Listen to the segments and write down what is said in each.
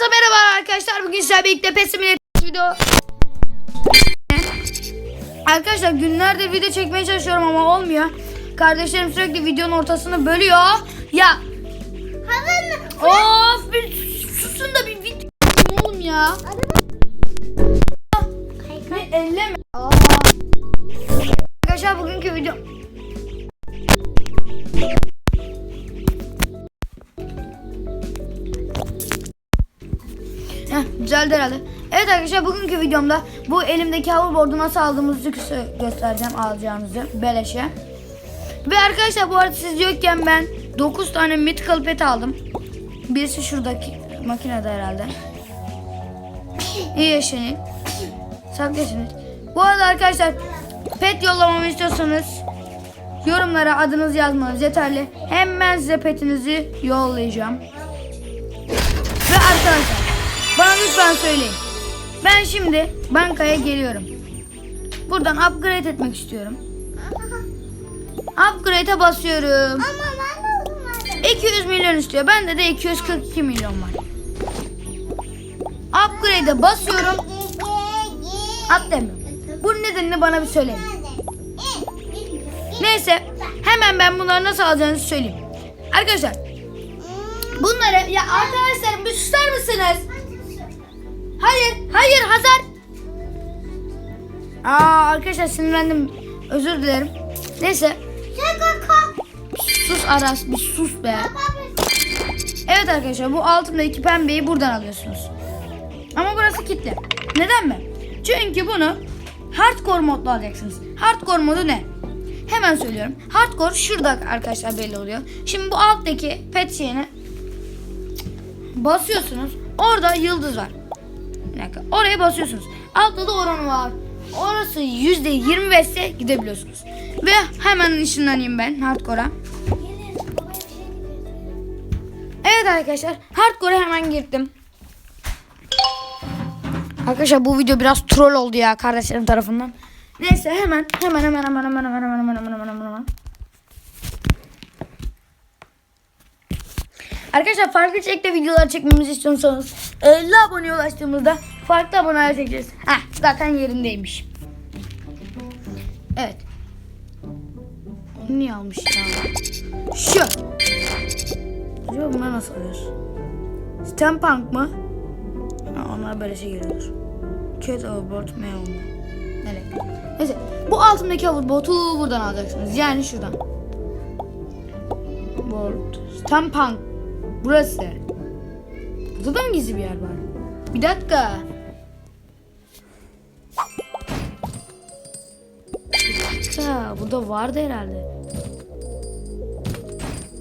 Hepinize merhaba arkadaşlar. Bugün sizlerle birlikte pesimin video. Arkadaşlar günlerdir video çekmeye çalışıyorum ama olmuyor. Kardeşlerim sürekli videonun ortasını bölüyor. Ya of bir susun da bir video oğlum ya. Bir elleme. Aa. Arkadaşlar bugünkü video düzeldi herhalde. Evet arkadaşlar bugünkü videomda bu elimdeki hoverboard'u nasıl aldığımızı gö- göstereceğim alacağınızı beleşe. Ve arkadaşlar bu arada siz yokken ben 9 tane mythical pet aldım. Birisi şuradaki makinede herhalde. İyi yaşayın. Yaşayın. Bu arada arkadaşlar pet yollamamı istiyorsanız yorumlara adınızı yazmanız yeterli. Hemen size petinizi yollayacağım. Ve arkadaşlar bana lütfen söyleyin. Ben şimdi bankaya geliyorum. Buradan upgrade etmek istiyorum. Upgrade'e basıyorum. Ama ben de olmadım. 200 milyon istiyor. Bende de 242 milyon var. Upgrade'e basıyorum. At demiyorum. Bunun nedenini bana bir söyleyin. Neyse hemen ben bunları nasıl alacağınızı söyleyeyim. Arkadaşlar bunları ya arkadaşlar bir susar mısınız? Hayır, hayır Hazar. Aa arkadaşlar sinirlendim. Özür dilerim. Neyse. Sus Aras bir sus be. Evet arkadaşlar bu altındaki pembeyi buradan alıyorsunuz. Ama burası kilitli. Neden mi? Çünkü bunu hardcore modda alacaksınız. Hardcore modu ne? Hemen söylüyorum. Hardcore şurada arkadaşlar belli oluyor. Şimdi bu alttaki pet şeyine basıyorsunuz. Orada yıldız var. Bir dakika. Oraya basıyorsunuz. Altta da oranı var. Orası %25 ise gidebiliyorsunuz. Ve hemen ışınlanayım ben hardcore'a. Evet arkadaşlar hardcore'a hemen girdim. Arkadaşlar bu video biraz troll oldu ya kardeşlerim tarafından. Neyse hemen hemen hemen hemen hemen hemen hemen hemen hemen hemen hemen. Arkadaşlar farklı içerikte videolar çekmemizi istiyorsanız 50 aboneye ulaştığımızda farklı aboneler çekeceğiz. Heh, zaten yerindeymiş. Evet. Niye almış ya? Şu. Acaba bunlar nasıl alıyoruz? Stampunk mı? Ha, onlar böyle şey geliyordur. Cat overboard mail mu? Nereye? Neyse. Bu altındaki hoverboard'u buradan alacaksınız. Yani şuradan. Board. Stampunk. Burası. Burada da mı gizli bir yer var? Bir dakika. Bir dakika. Burada vardı herhalde.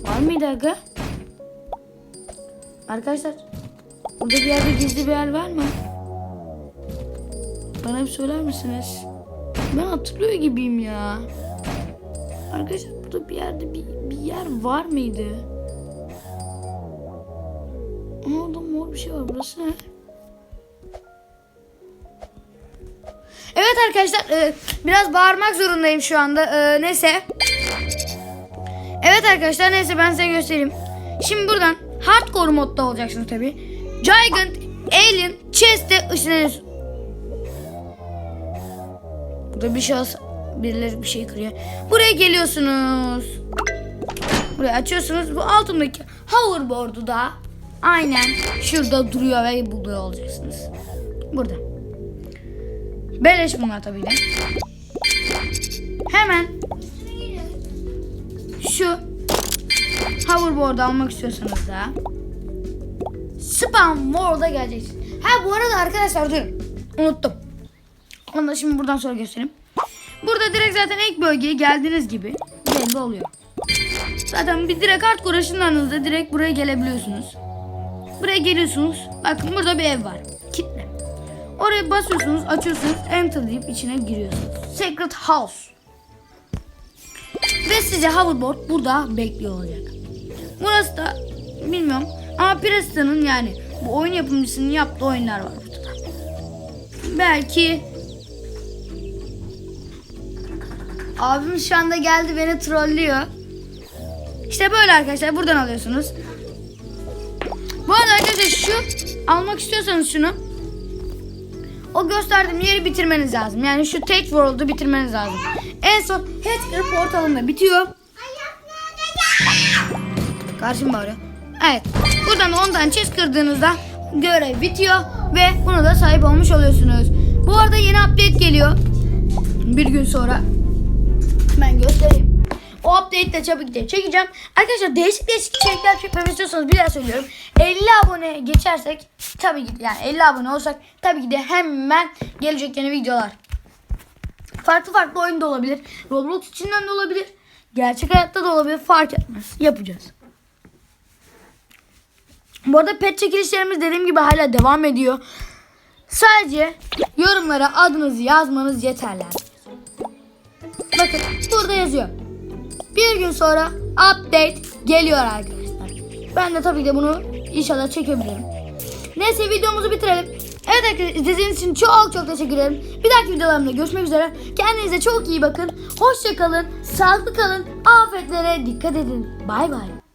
Var mıydı aga? Arkadaşlar. Burada bir yerde gizli bir yer var mı? Bana bir söyler misiniz? Ben hatırlıyor gibiyim ya. Arkadaşlar burada bir yerde bir, bir yer var mıydı? Aa, orada mor bir şey var. Burası ne? Evet arkadaşlar e, biraz bağırmak zorundayım şu anda. E, neyse. Evet arkadaşlar neyse ben size göstereyim. Şimdi buradan hardcore modda olacaksınız tabi. Gigant, Alien, Chest'e ışınlanıyorsunuz. Burada bir şahıs birileri bir şey kırıyor. Buraya geliyorsunuz. Burayı açıyorsunuz. Bu altındaki hoverboard'u da aynen şurada duruyor ve buluyor olacaksınız. Burada. Beleş bunlar tabii de. Hemen şu hoverboard'u almak istiyorsanız da spam more'da geleceksiniz. Ha bu arada arkadaşlar durun. Unuttum. Onu da şimdi buradan sonra göstereyim. Burada direkt zaten ilk bölgeye geldiğiniz gibi belli oluyor. Zaten bir direkt hardcore ışınlarınızda direkt buraya gelebiliyorsunuz. Buraya geliyorsunuz. Bakın burada bir ev var. Oraya basıyorsunuz, açıyorsunuz, enter deyip içine giriyorsunuz. Secret House. Ve size hoverboard burada bekliyor olacak. Burası da bilmiyorum ama Presta'nın yani bu oyun yapımcısının yaptığı oyunlar var burada. da. Belki Abim şu anda geldi beni trollüyor. İşte böyle arkadaşlar buradan alıyorsunuz. Bu arada arkadaşlar şu almak istiyorsanız şunu o gösterdiğim yeri bitirmeniz lazım. Yani şu Tek World'u bitirmeniz lazım. En son Hacker portalında bitiyor. Karşım bağırıyor. Evet. Buradan 10 tane chest kırdığınızda görev bitiyor ve buna da sahip olmuş oluyorsunuz. Bu arada yeni update geliyor. Bir gün sonra. Ben göstereyim. O update'i de ki de çekeceğim. Arkadaşlar değişik değişik içerikler çekmemi istiyorsanız bir daha söylüyorum. 50 abone geçersek tabii ki yani 50 abone olsak tabii ki de hemen gelecek yeni videolar. Farklı farklı oyun da olabilir. Roblox içinden de olabilir. Gerçek hayatta da olabilir. Fark etmez. Yapacağız. Bu arada pet çekilişlerimiz dediğim gibi hala devam ediyor. Sadece yorumlara adınızı yazmanız yeterli. Bakın burada yazıyor. Bir gün sonra update geliyor arkadaşlar. Ben de tabii ki de bunu inşallah çekebilirim. Neyse videomuzu bitirelim. Evet arkadaşlar izlediğiniz için çok çok teşekkür ederim. Bir dahaki videolarımda görüşmek üzere. Kendinize çok iyi bakın. Hoşça kalın. Sağlıklı kalın. Afetlere dikkat edin. Bay bay.